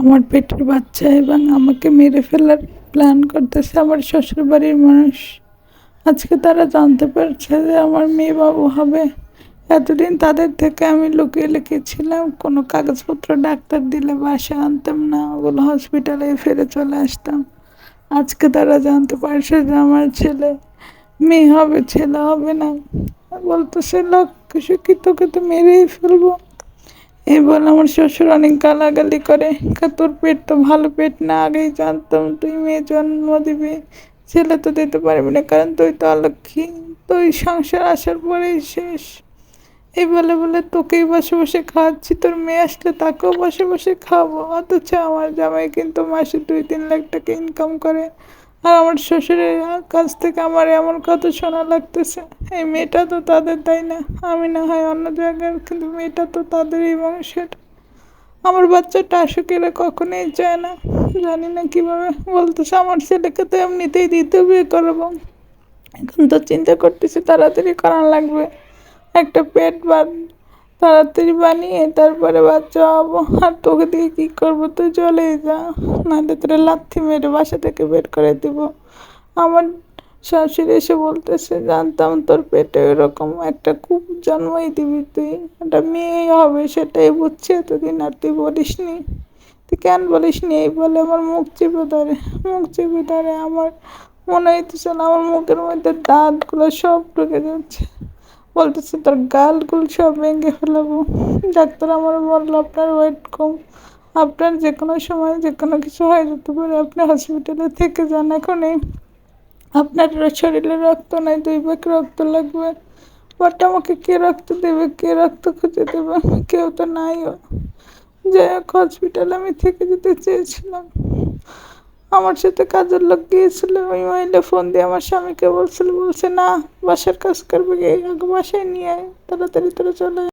আমার পেটের বাচ্চা এবং আমাকে মেরে ফেলার প্ল্যান করতেছে আমার শ্বশুর বাড়ির মানুষ। আজকে তারা জানতে পারছে যে আমার মেয়ে বাবু হবে। এতদিন তাদের থেকে আমি লুকিয়ে লুকিয়েছিলাম, কোনো কাগজপত্র, ডাক্তার দিলে বাসা আনতাম না, ওগুলো হসপিটালে ফিরে চলে আসতাম। আজকে তারা জানতে পারছে যে আমার ছেলে মেয়ে হবে, ছেলে হবে না। বলতেছে লক্ষ্য কি তোকে তো মেরেই ফেলব? এই বলে আমার শ্বশুর অনেক গালাগালি করে। তোর পেট তো ভালো পেট না, আগেই জানতাম তুই মেয়ে জন্ম দিবি। ছেলে তো দিতে পারবি না, কারণ তুই তো অলক্ষী। তুই সংসার আসার পরেই শেষ। এই বলে বলে তোকেই বসে বসে খাওয়াচ্ছি, তোর মেয়ে আসলে তাকেও বসে বসে খাওয়াবো। অথচ আমার জামাই কিন্তু মাসে দুই তিন লাখ টাকা ইনকাম করে। আর আমার শ্বশুরের কাছ থেকে আমার এমন কথা শোনা লাগতেছে? এই মেয়েটা তো তাদের তাই না? আমি না হয় অন্য জায়গার, কিন্তু মেয়েটা তো তাদেরই বংশের। আমার বাচ্চাটা আসুক এরা কখনোই চায় না। জানি না কীভাবে বলতেছে, আমার ছেলেকে তো এমনিতেই দিতে বিয়ে করব এখন তো চিন্তা করতেছি তাড়াতাড়ি করা লাগবে। একটা পেট বাদ তাড়াতাড়ি বানিয়ে তারপরে বাচ্চা হব। আর তোকে দিয়ে কী করব? তুই চলেই যা। নাহলে তোরা লাথি মেরে বাসা থেকে বের করে দিব। আমার শাশুড়ি এসে বলতেছে, জানতাম তোর পেটে এরকম একটা খুব জন্মই দিবি তুই। একটা মেয়েই হবে সেটাই বুঝছি, এতদিন আর তুই বলিস নি তুই কেন বলিস নি এই বলে আমার মুখ চেপে ধরে। মুখ চেপে ধরে আমার মনে হইতেছে না, আমার মুখের মধ্যে দাঁতগুলো সব ঢুকে যাচ্ছে। বলতেছে, তোর গালগুলো সব ভেঙে ফেলাবো। ডাক্তার আমার বলল, আপনার ওয়েট কম। আপনার যে কোনো সময় যে কোনো কিছু হয়ে যেতে পারে। আপনি হসপিটালে থেকে যান এখন এই আপনার শরীরে রক্ত নাই, দুই ব্যাগ রক্ত লাগবে। বাট আমাকে কে রক্ত দেবে? কে রক্ত খুঁজে দেবে? কেউ তো নাইও যাই হোক হসপিটালে আমি থেকে যেতে চেয়েছিলাম। আমার সাথে কাজের লোক গিয়েছিল, ওই মহিলা ফোন দিয়ে আমার স্বামীকে বলছিল, বলছে, না, বাসার কাজ করবে গিয়ে বাসায় নিয়ে আয়, তাড়াতাড়ি তোরা চলে।